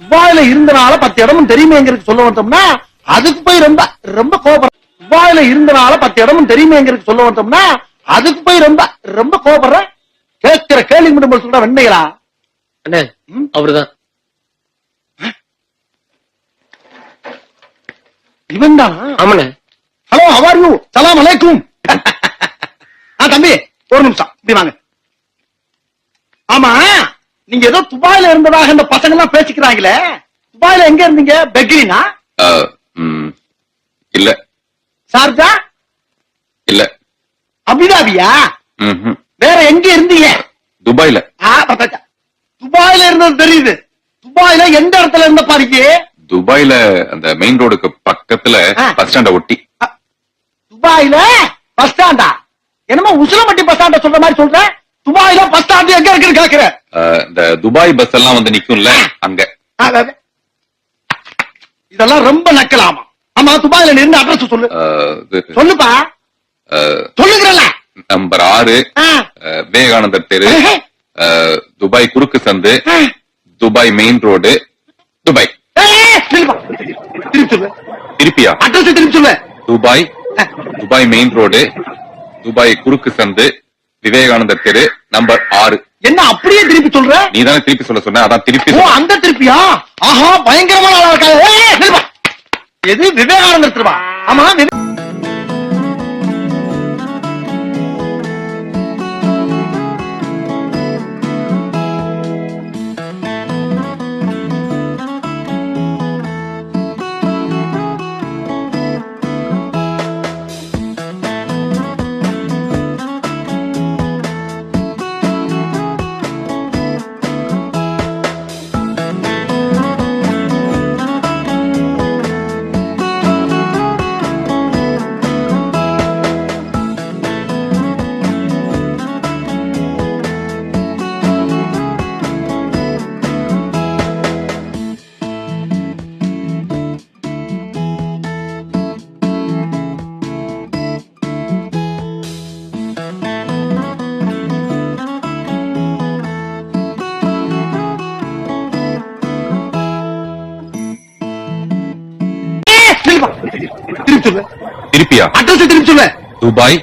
துபாயில இருந்தனால பத்து இடமும் தெரியுமேங்கிறது சொல்ல வந்தோம்னா அதுக்கு போய் ரொம்ப ரொம்ப கோபம் துபாயில இருந்தனால பத்து இடமும் தெரியுமேங்கிறது சொல்ல வந்தோம்னா அதுக்கு போய் ரொம்ப ரொம்ப கோபப்படுற கேட்கிற கேள்வி மட்டும் சொல்ற அண்ணே ம்? அவருதான். இவன் தான் ஆமாண்ணே ஹலோ ஹவார் யூ சலாம் அலைக்கும் தம்பி ஒரு நிமிஷம் இப்படி வாங்க. ஆமா நீங்க ஏதோ துபாயில இருந்ததாக இந்த பசங்க எல்லாம் பேசிக்கிறாங்களே? துபாயில எங்க இருந்தீங்க? ம், இல்ல. சார்ஜா? இல்ல. அபிதாபியா. வேற எங்க இருந்தீங்க? துபாய்ல. துபாயில இருந்தது தெரியுது. துபாயில எந்த இடத்துல இருந்த பாருங்க துபாய்ல அந்த மெயின் ரோடுக்கு பக்கத்துல. பஸ் ஸ்டாண்ட ஒட்டி. துபாயில பஸ் ஸ்டாண்டா என்னமோ உசிலம்பட்டி பஸ் ஸ்டாண்ட சொல்ற மாதிரி சொல்ற? துபாயில பஸ் ஸ்டாண்ட் எங்க இருக்குன்னு கேக்குற அஹ், இந்த துபாய் பஸ் எல்லாம் வந்து நிக்கும்ல அங்க. இதெல்லாம் ரொம்ப நக்கலாமா ஆமா. துபாயில நீ இருந்த அட்ரஸ் சொல்லு. சொல்லுப்பா. அஹ், சொல்லுகிறல்ல. நம்பர் ஆறு விவேகானந்தர் தெரு துபாய் குறுக்கு சந்து. Dubai main road Dubai. திருப்பியா? Address திருப்பி சொல்லு. Dubai Dubai main road Dubai குறுக்கு சந்து விவேகானந்தர் தெரு நம்பர் ஆறு. என்ன அப்படியே திருப்பி சொல்ற? நீ தானே திருப்பி சொல்ல சொன்ன? அதான் திருப்பி ஓ. அந்த திருப்பியா? ஆஹா பயங்கரமான ஆளா நில்லுப்பா. எது விவேகானந்தர் திருவா? ஆமா திருப்பி சொல்லு திருப்பியா? அட்ரஸ் திருப்பி சொல்லு துபாய்?